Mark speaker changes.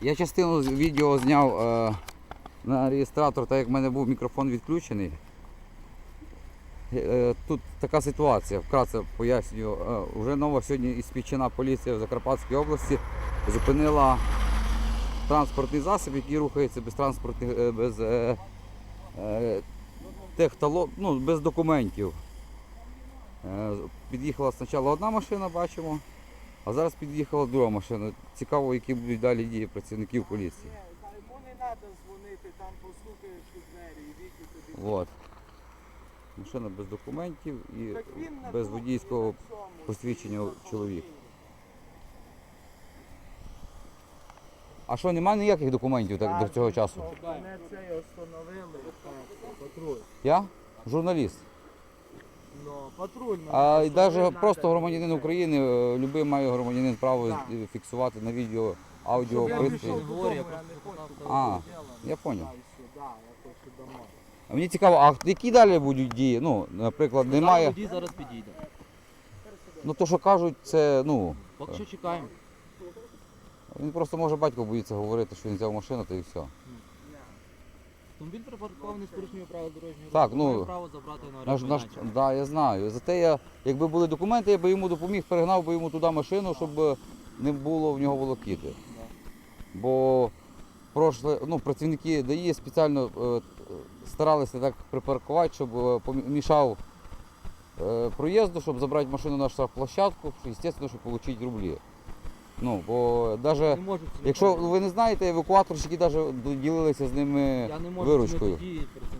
Speaker 1: Я частину відео зняв е, на реєстратор, так як в мене був мікрофон відключений. Е, тут така ситуація, вкратце пояснюю. Е, уже нова сьогодні іспічена поліція в Закарпатській області зупинила транспортний засіб, який рухається без транспортних, е, без е, е, техтало, ну, без документів. Під'їхала спочатку одна машина, бачимо, а зараз під'їхала друга машина. Цікаво, які будуть далі дії працівників поліції.
Speaker 2: Йому не треба дзвонити, там постукаєш у двері і віки тобі.
Speaker 1: От. Машина без документів і
Speaker 2: Так він на
Speaker 1: без
Speaker 2: тому,
Speaker 1: водійського
Speaker 2: на цьому,
Speaker 1: посвідчення
Speaker 2: на
Speaker 1: чоловік. А що, немає ніяких документів так, до цього часу?
Speaker 2: Мене це остановили, так, патруль.
Speaker 1: Я? Журналіст. А і навіть просто громадянин. України, е, любий має громадянин право е, фіксувати на відео, аудіо, пристрій. А, я. А мені цікаво, а які далі будуть дії? Ну, наприклад, немає.
Speaker 3: Водій зараз підійде.
Speaker 1: Ну то, що кажуть, це, ну,
Speaker 3: Поки що чекаємо.
Speaker 1: він просто може батько боїться говорити, що він взяв машину, то і все.
Speaker 3: Автомобіль припаркований з порушенням правил дорожнього
Speaker 1: Так,
Speaker 3: руху.
Speaker 1: ну,
Speaker 3: Має право забрати на
Speaker 1: Наш, наш,
Speaker 3: майданчик.
Speaker 1: да, я знаю. Зате я, якби були документи, я би йому допоміг, перегнав би йому туди машину, щоб е, не було в нього волокіти. Бо прошле, ну, працівники ДАІ спеціально е, старалися так припаркувати, щоб е, помішав е, проїзду, щоб забрати машину на штрафплощадку, звісно, щоб отримати рублі. Ну, бо навіть, якщо ви не знаєте, евакуаторщики навіть ділилися з ними
Speaker 3: я не можу
Speaker 1: виручкою.
Speaker 3: дії працівників